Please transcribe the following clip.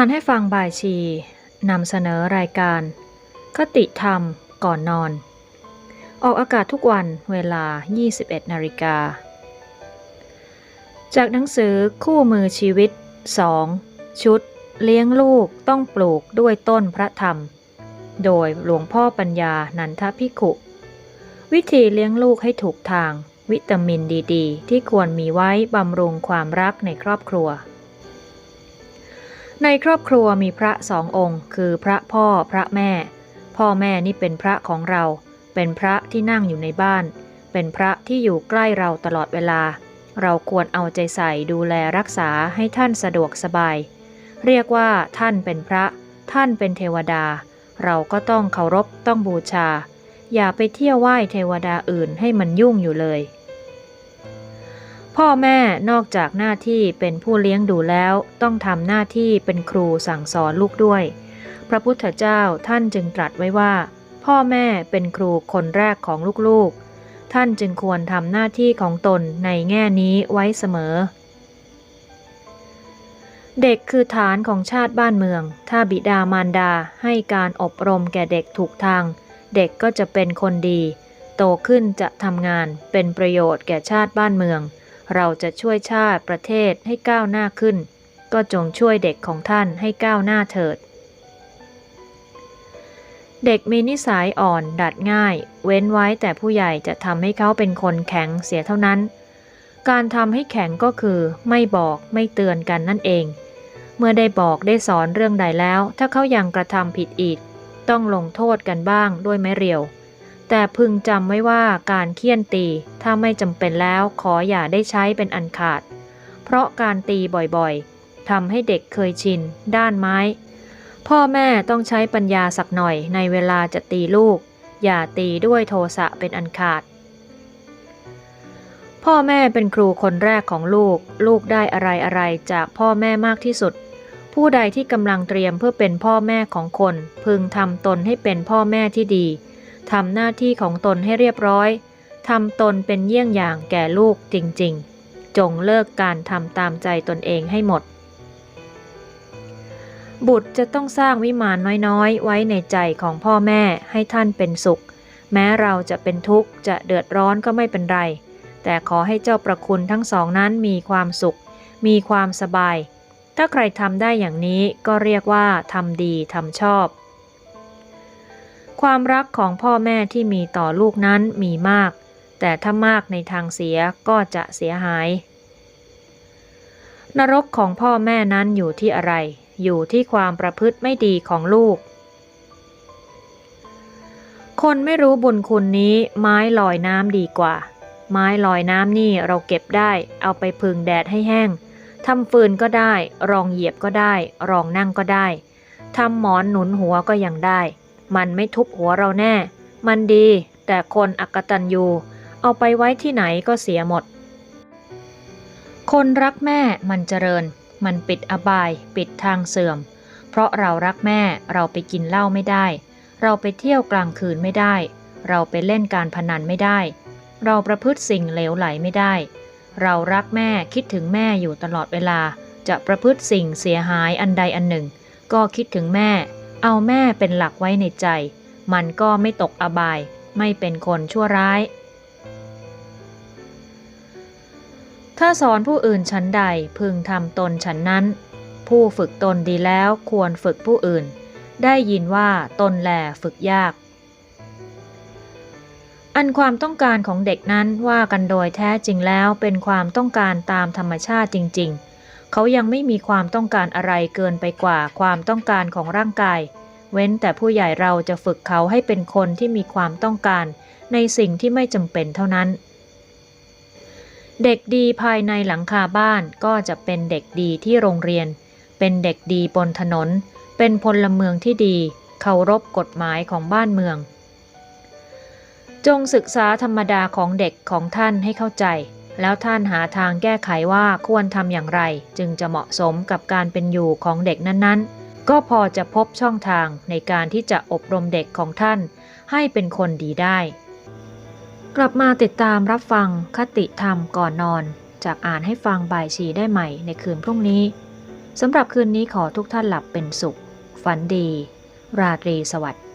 อ่านให้ฟังบ่ายชีนำเสนอรายการ คติธรรมก่อนนอน ออกอากาศทุกวันเวลา 21นาฬิกา จากหนังสือคู่มือชีวิต 2 ชุด เลี้ยงลูกต้องปลูกด้วยต้นพระธรรม โดยหลวงพ่อปัญญานันทพิขุ วิธีเลี้ยงลูกให้ถูกทาง วิตามินดี ๆ ที่ควรมีไว้บำรุงความรักในครอบครัว ในครอบครัวมีพระสององค์ คือพระพ่อพระแม่ พ่อแม่นี่เป็นพระของเรา เป็นพระที่นั่งอยู่ในบ้าน เป็นพระที่อยู่ใกล้เราตลอดเวลา เราควรเอาใจใส่ดูแลรักษาให้ท่านสะดวกสบาย เรียกว่าท่านเป็นพระ ท่านเป็นเทวดา เราก็ต้องเคารพต้องบูชา อย่าไปเที่ยวไหว้เทวดาอื่นให้มันยุ่งอยู่เลย พ่อแม่นอกจากหน้าที่เป็นผู้เลี้ยงดูแล้ว ต้องทำหน้าที่เป็นครูสั่งสอนลูกด้วย พระพุทธเจ้าท่านจึงตรัสไว้ว่า พ่อแม่เป็นครูคนแรกของลูกๆ ท่านจึงควรทำหน้าที่ของตนในแง่นี้ไว้เสมอ เด็กคือฐานของชาติบ้านเมือง ถ้าบิดามารดาให้การอบรมแก่เด็กถูกทาง เด็กก็จะเป็นคนดี โตขึ้นจะทำงานเป็นประโยชน์แก่ชาติบ้านเมือง เราจะช่วยชาติประเทศให้ก้าวหน้าขึ้น ก็จงช่วยเด็กของท่านให้ก้าวหน้าเถิด เด็กมีนิสัยอ่อนดัดง่าย เว้นไว้แต่ผู้ใหญ่จะทำให้เขาเป็นคนแข็งเสียเท่านั้น การทำให้แข็งก็คือไม่บอกไม่เตือนกันนั่นเอง เมื่อได้บอกได้สอนเรื่องใดแล้ว ถ้าเขายังกระทำผิดอีก ต้องลงโทษกันบ้างด้วยไม้เรียว แต่พึงจำไว้ว่าการเคี่ยนตี ถ้าไม่จำเป็นแล้วขออย่าได้ใช้เป็นอันขาด เพราะการตีบ่อยๆทำให้เด็กเคยชิน ด้านไม้ พ่อแม่ต้องใช้ปัญญาสักหน่อยในเวลาจะตีลูก อย่าตีด้วยโทสะเป็นอันขาด พ่อแม่เป็นครูคนแรกของลูก ลูกได้อะไรอะไรจากพ่อแม่มากที่สุด ผู้ใดที่กำลังเตรียมเพื่อเป็นพ่อแม่ของคน พึงทำตนให้เป็นพ่อแม่ที่ดี ทำหน้าที่ของตนให้เรียบร้อยทำตนเป็นเยี่ยงอย่างแก่ลูกจริง ๆ จงเลิกการทำตามใจตนเองให้หมด บุตรจะต้องสร้างวิมานน้อยๆ ไว้ในใจของพ่อแม่ให้ท่านเป็นสุข แม้เราจะเป็นทุกข์จะเดือดร้อนก็ไม่เป็นไร แต่ขอให้เจ้าประคุณทั้งสองนั้นมีความสุข มีความสบาย ถ้าใครทำได้อย่างนี้ก็เรียกว่าทำดีทำชอบ ความรักของพ่อแม่ที่มีต่อลูกนั้นมีมาก แต่ถ้ามากในทางเสียก็จะเสียหาย นรกของพ่อแม่นั้นอยู่ที่อะไร อยู่ที่ความประพฤติไม่ดีของลูก คนไม่รู้บุญคุณนี้ไม้ลอยน้ำดีกว่า ไม้ลอยน้ำนี่เราเก็บได้ เอาไปพึ่งแดดให้แห้งทำฟืนก็ได้ รองเหยียบก็ได้ รองนั่งก็ได้ทำหมอนหนุนหัวก็ยังได้ มันไม่ทุบหัวเราแน่ มันดี แต่คนอักตันยูเอาไปไว้ที่ไหนก็เสียหมด คนรักแม่มันเจริญ มันปิดอบาย ปิดทางเสื่อม เพราะเรารักแม่เราไปกินเหล้าไม่ได้ เราไปเที่ยวกลางคืนไม่ได้ เราไปเล่นการพนันไม่ได้ เราประพฤติสิ่งเหลวไหลไม่ได้ เรารักแม่คิดถึงแม่อยู่ตลอดเวลา จะประพฤติสิ่งเสียหายอันใดอันหนึ่ง ก็คิดถึงแม่ เอาแม่เป็นหลักไว้ในใจ มันก็ไม่ตกอบาย ไม่เป็นคนชั่วร้าย ถ้าสอนผู้อื่นชั้นใดพึงทำตนฉันนั้น ผู้ฝึกตนดีแล้วควรฝึกผู้อื่น ได้ยินว่าตนแหลฝึกยาก อันความต้องการของเด็กนั้นว่ากันโดยแท้จริงแล้วเป็นความต้องการตามธรรมชาติจริง ๆ เขายังไม่มีความต้องการอะไรเกินไปกว่าความต้องการของร่างกาย เว้นแต่ผู้ใหญ่เราจะฝึกเขาให้เป็นคนที่มีความต้องการ ในสิ่งที่ไม่จำเป็นเท่านั้น เด็กดีภายในหลังคาบ้านก็จะเป็นเด็กดีที่โรงเรียน เป็นเด็กดีบนถนน เป็นพลเมืองที่ดี เคารพกฎหมายของบ้านเมือง จงศึกษาธรรมดาของเด็กของท่านให้เข้าใจ แล้วท่านหาทางแก้ไขว่าควรทำอย่างไร จึงจะเหมาะสมกับการเป็นอยู่ของเด็กนั้นๆ ก็พอจะพบช่องทางในการที่จะอบรมเด็กของท่าน ให้เป็นคนดีได้ กลับมาติดตามรับฟังคติธรรมก่อนนอน จากอ่านให้ฟังบ่ายชีได้ใหม่ในคืนพรุ่งนี้สำหรับคืนนี้ขอทุกท่านหลับเป็นสุข ฝันดี ราตรีสวัสดิ์